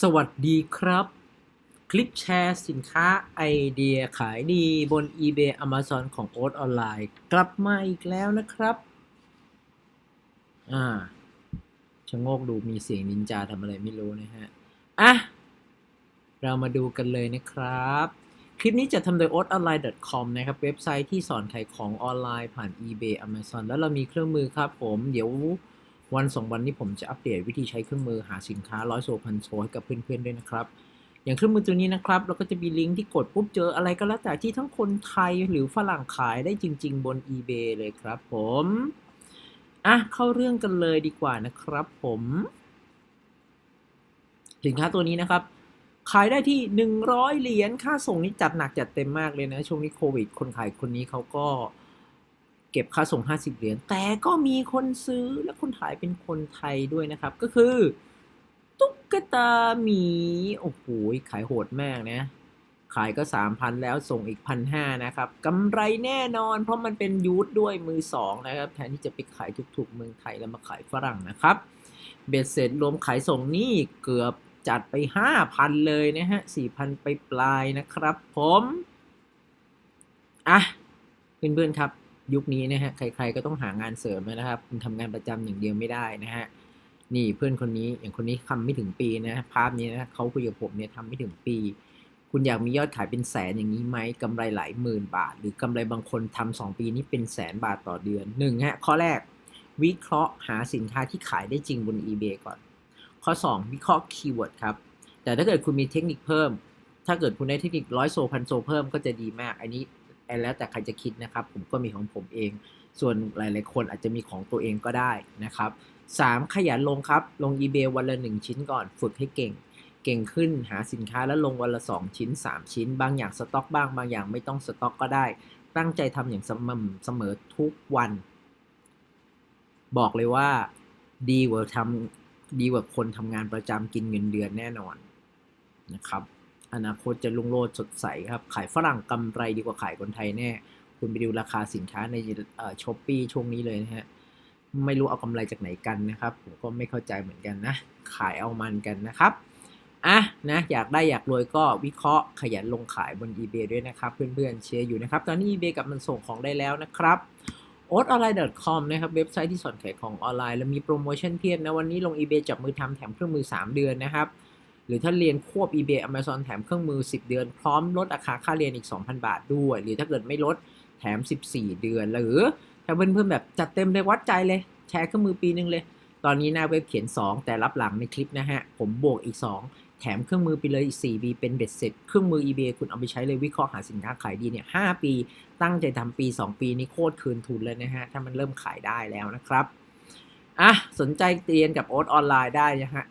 สวัสดีครับ คลิปแชร์สินค้าไอเดียขายดีบน eBay Amazon ของโอ๊ตออนไลน์กลับมาอีกแล้วนะครับ อ่าชะโงกดูมีเสียงนินจาทำอะไรไม่รู้นะฮะ อะ เรามาดูกันเลยนะครับ คลิปนี้จะทำโดย oatonline.com นะครับ เว็บไซต์ที่สอนขายของออนไลน์ผ่าน eBay Amazon แล้วเรามีเครื่องมือครับผม เดี๋ยว วันสองวันนี้ผมจะอัปเดตวิธีใช้เครื่องมือหาสินค้าร้อยโซพันโซให้กับเพื่อนๆด้วยนะครับ อย่างเครื่องมือตัวนี้นะครับเราก็จะมีลิงก์ที่กดปุ๊บเจออะไรก็แล้วแต่ที่ทั้งคนไทยหรือฝรั่งขายได้จริง ๆ บน eBay เลยครับผมอะเข้าเรื่องกันเลยดีกว่านะครับผม สินค้าตัวนี้นะครับ ขายได้ที่ 100 เหรียญค่าส่งนี่จัดหนักจัดเต็มมากเลยนะ ช่วงนี้โควิด คนขายคนนี้เขาก็ เก็บค่าส่ง 50 เหรียญ แต่ก็มีคนซื้อและคนขายเป็นคนไทยด้วยนะครับ ก็คือ ตุ๊กตาหมี โอ้โห ขายโหดมากนะ ขายก็ 3,000 แล้วส่งอีก 1,500 นะครับกำไรแน่นอน เพราะมันเป็นยูทด้วยมือสองนะครับ แทนที่จะไปขายถูกๆเมืองไทยแล้วมาขายฝรั่งนะครับ เบ็ดเสร็จรวมขายส่งนี่เกือบจัดไป 5,000 เลยนะฮะ 4,000 ไปปลายนะครับผม อะ เพื่อนๆครับ ยุคนี้นะฮะ ใครๆก็ต้องหางานเสริมนะครับ คุณทำงานประจำอย่างเดียวไม่ได้นะฮะ นี่เพื่อนคนนี้อย่างคนนี้ทำไม่ถึงปีนะ ภาพนี้นะเขาคุยกับผมเนี่ยทำไม่ถึงปี คุณอยากมียอดขายเป็นแสนอย่างนี้ไหมกำไรหลายหมื่นบาท หรือกำไรบางคนทำสองปีนี้เป็นแสนบาทต่อเดือนหนึ่งฮะ ข้อแรก วิเคราะห์หาสินค้าที่ขายได้จริงบน eBay ก่อน ข้อ 2 วิเคราะห์คีย์เวิร์ดครับ แต่ถ้าเกิดคุณมีเทคนิคเพิ่ม ถ้าเกิดคุณได้เทคนิคร้อยโซพันโซเพิ่มก็จะดีมาก อันนี้ แล้วแต่ใครจะคิดนะครับ ผมก็มีของผมเอง ส่วนหลาย ๆ คนอาจจะมีของตัวเองก็ได้นะครับ 3. ขยันลงครับ ลง eBay วันละ 1 ชิ้นก่อน ฝึกให้เก่ง เก่งขึ้นหาสินค้าแล้วลงวันละ 2 ชิ้น 3 ชิ้น บางอย่างสต็อกบ้าง บางอย่างไม่ต้องสต็อกก็ได้ ตั้งใจทำอย่างสม่ำเสมอทุกวัน บอกเลยว่าดีกว่าทำดีกว่าคนทำงานประจำกินเงินเดือนแน่นอนนะครับ อนาคตจะลุ่งโลดสดใสครับ ขายฝรั่งกำไรดีกว่าขายคนไทยแน่ คุณไปดูราคาสินค้าในช้อปปี้ช่วงนี้เลยนะฮะ ไม่รู้เอากำไรจากไหนกันนะครับ ผมก็ไม่เข้าใจเหมือนกันนะ ขายเอามันกันนะครับ อะนะอยากได้อยากรวยก็วิเคราะห์ขยันลงขายบน eBay ด้วยนะครับ เพื่อนๆเชียร์อยู่นะครับ ตอนนี้ eBay กับมันส่งของได้แล้วนะครับ o t o n l i n e c o m นะครับเว็บไซต์ที่สอนขายของออนไลน์ แล้วมีโปรโมชั่นเพียบนะ วันนี้ลง eBay จับมือทำแถมเครื่องมือ 3 เดือนนะครับ หรือถ้าเรียนควบ eBay Amazon แถมเครื่องมือ 10 เดือน พร้อมลดราคาค่าเรียนอีก 2,000 บาทด้วย หรือถ้าเกิดไม่ลดแถม 14 เดือน หรือถ้าเพื่อนๆแบบจัดเต็มเลยวัดใจเลย แชร์เครื่องมือปีนึงเลย ตอนนี้หน้าเว็บเขียน 2 แต่รับหลังในคลิปนะฮะ ผมบวกอีก 2 แถมเครื่องมือไปเลยอีก4ปีเป็นเบ็ดเสร็จ เครื่องมือ eBay คุณเอาไปใช้เลยวิเคราะห์หาสินค้าขายดีเนี่ย5ปี ตั้งใจทำปี 2 ปีนี้โคตรคืนทุนเลยนะฮะถ้ามันเริ่มขายได้แล้วนะครับอะสนใจเรียนกับโอ๊ตออนไลน์ได้นะฮะ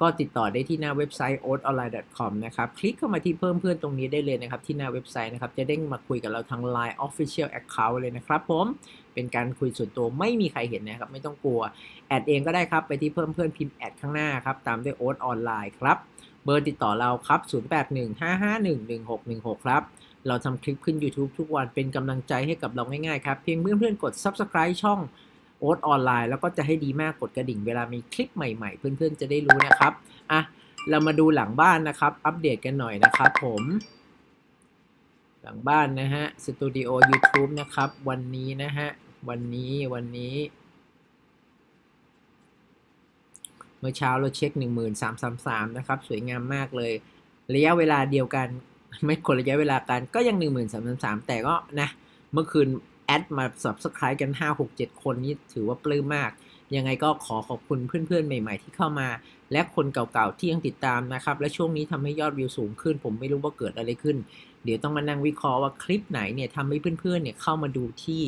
ก็ติดต่อได้ที่หน้าเว็บไซต์ oatonline.com นะครับ คลิกเข้ามาที่เพิ่มเพื่อนตรงนี้ได้เลยนะครับ ที่หน้าเว็บไซต์นะครับ จะเด้งมาคุยกับเราทาง Line Official Account เลยนะครับผม เป็นการคุยส่วนตัวไม่มีใครเห็นนะครับ ไม่ต้องกลัว แอดเองก็ได้ครับ ไปที่เพิ่มเพื่อนพิมพ์แอดข้างหน้าครับ ตามด้วยโอ๊ตออนไลน์ครับ เบอร์ติดต่อเราครับ 0815511616 ครับ เราทำคลิปขึ้น YouTube ทุกวันเป็นกำลังใจให้กับเราง่ายๆครับ เพียงเพื่อนๆกด Subscribe ช่อง อ๊ตออนไลน์แล้วก็จะให้ดีมากกดกระดิ่งเวลามีคลิปใหม่ๆ เพื่อนๆจะได้รู้นะครับอะเรามาดูหลังบ้านนะครับ อัปเดตกันหน่อยนะครับผม หลังบ้านนะฮะสตูดิโอ YouTube นะครับ วันนี้นะฮะ วันนี้วันนี้ เมื่อเช้าเราเช็ค 1333นะครับ สวยงามมากเลย ระยะเวลาเดียวกัน ไม่คนระยะเวลากันก็ยัง 1333แต่ก็นะ เมื่อคืน แอดมา subscribe กัน 5 6 7 คนนี่ถือว่าปลื้มมาก ยังไงก็ขอขอบคุณเพื่อนๆ ใหม่ ๆ ที่เข้ามา และคนเก่าๆ ที่ยังติดตามนะครับ และช่วงนี้ทำให้ยอดวิวสูงขึ้น ผมไม่รู้ว่าเกิดอะไรขึ้น เดี๋ยวต้องมานั่งวิเคราะห์ว่าคลิปไหนเนี่ยทำให้เพื่อนๆ เนี่ยเข้ามาดูที่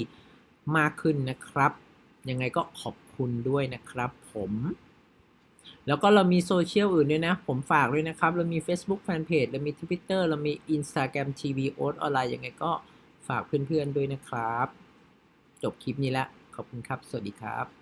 มากขึ้นนะครับ ยังไงก็ขอบคุณด้วยนะครับ ผมแล้วก็เรามีโซเชียลอื่นด้วยนะ ผมฝากด้วยนะครับ เรามี Facebook Fanpage เรามี Twitter เรามี Instagram TV โอ๊ตออนไลน์ยังไงก็ ฝากเพื่อนๆด้วยนะครับ จบคลิปนี้แล้ว ขอบคุณครับ สวัสดีครับ